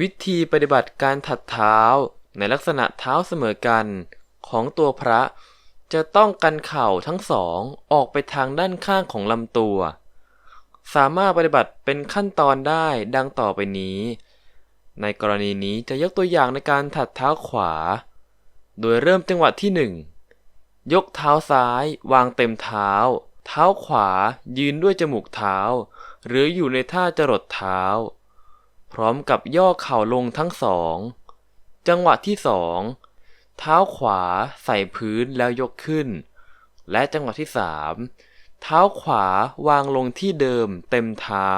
วิธีปฏิบัติการถัดเท้าในลักษณะเท้าเสมอกันของตัวพระจะต้องกันเข่าทั้งสองออกไปทางด้านข้างของลำตัว สามารถปฏิบัติเป็นขั้นตอนได้ดังต่อไปนี้ ในกรณีนี้จะยกตัวอย่างในการถัดเท้าขวา โดยเริ่มจังหวะที่หนึ่งยกเท้าซ้ายวางเต็มเท้า เท้าขวายืนด้วยจมูกเท้า หรืออยู่ในท่าจรดเท้า พร้อมกับย่อเข่าลงทั้งสอง จังหวะที่สองเท้าขวาใส่พื้นแล้วยกขึ้น และจังหวะที่สามเท้าขวาวางลงที่เดิมเต็มเท้า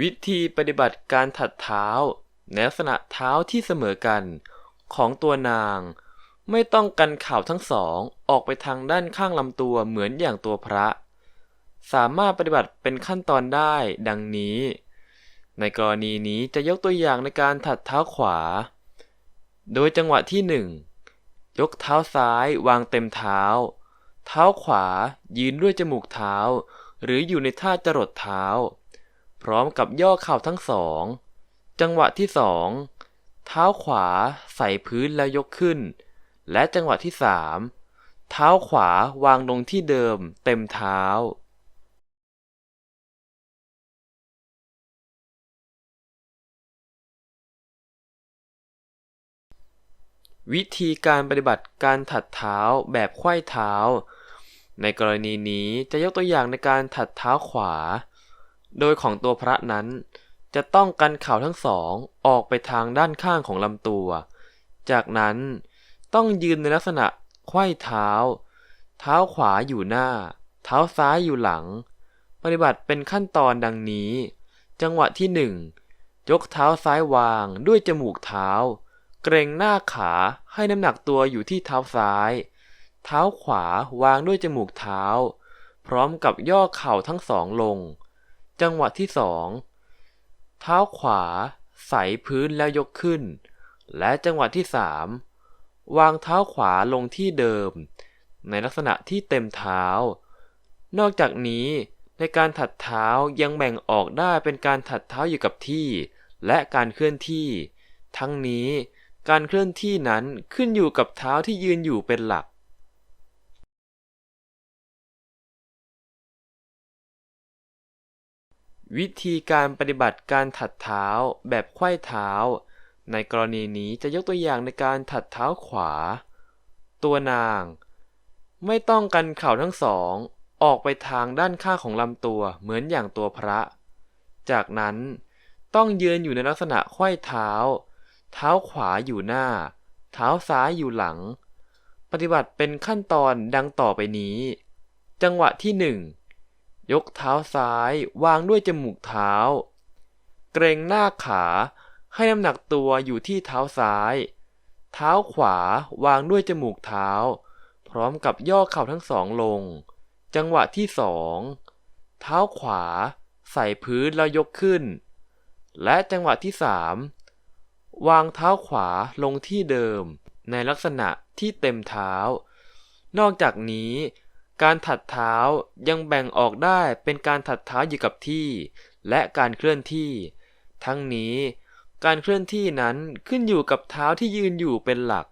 วิธีปฏิบัติการถัดเท้าในลักษณะเท้าที่เสมอกันของตัวนาง ไม่ต้องกันเข่าทั้งสองออกไปทางด้านข้างลำตัวเหมือนอย่างตัวพระ สามารถปฏิบัติเป็นขั้นตอนได้ดังนี้ ในกรณีนี้จะยกตัวอย่างในการถัดเท้าขวา โดยจังหวะที่หนึ่งยกเท้าซ้ายวางเต็มเท้า เท้าขวายืนด้วยจมูกเท้า หรืออยู่ในท่าจรดเท้า พร้อมกับย่อเข่าทั้งสอง จังหวะที่สองเท้าขวาใส่พื้นแล้วยกขึ้น และจังหวะที่สามเท้าขวาวางลงที่เดิมเต็มเท้า วิธีการปฏิบัติการถัดเท้าแบบไขว้เท้า ในกรณีนี้จะยกตัวอย่างในการถัดเท้าขวา โดยของตัวพระนั้น จะต้องกันเข่าทั้งสองออกไปทางด้านข้างของลำตัว จากนั้นต้องยืนในลักษณะไขว้เท้า เท้าขวาอยู่หน้า เท้าซ้ายอยู่หลัง ปฏิบัติเป็นขั้นตอนดังนี้ จังหวะที่หนึ่งยกเท้าซ้ายวางด้วยจมูกเท้า เกรงหน้าขาให้น้ำหนักตัวอยู่ที่เท้าซ้าย เท้าขวาวางด้วยจมูกเท้า พร้อมกับย่อเข่าทั้งสองลง จังหวะที่สองเท้าขวาใส่พื้นแล้วยกขึ้น และจังหวะที่สามวางเท้าขวาลงที่เดิม ในลักษณะที่เต็มเท้า นอกจากนี้ในการถัดเท้ายังแบ่งออกได้เป็นการถัดเท้าอยู่กับที่ และการเคลื่อนที่ ทั้งนี้ การเคลื่อนที่นั้นขึ้นอยู่กับเท้าที่ยืนอยู่เป็นหลักวิธีการปฏิบัติการถัดเท้าแบบไขว้เท้า ในกรณีนี้จะยกตัวอย่างในการถัดเท้าขวา ตัวนาง ไม่ต้องกันเข่าทั้งสอง ออกไปทางด้านข้างของลำตัวเหมือนอย่างตัวพระ จากนั้นต้องยืนอยู่ในลักษณะไขว้เท้า เท้าขวาอยู่หน้า เท้าซ้ายอยู่หลัง ปฏิบัติเป็นขั้นตอนดังต่อไปนี้ จังหวะที่หนึ่งยกเท้าซ้ายวางด้วยจมูกเท้า เกรงหน้าขาให้น้ำหนักตัวอยู่ที่เท้าซ้าย เท้าขวาวางด้วยจมูกเท้า พร้อมกับย่อเข่าทั้งสองลง จังหวะที่สองเท้าขวาใส่พื้นแล้วยกขึ้น และจังหวะที่สาม วางเท้าขวาลงที่เดิม ในลักษณะที่เต็มเท้า นอกจากนี้ การถัดเท้ายังแบ่งออกได้เป็นการถัดเท้าอยู่กับที่ และการเคลื่อนที่ ทั้งนี้ การเคลื่อนที่นั้นขึ้นอยู่กับเท้าที่ยืนอยู่เป็นหลัก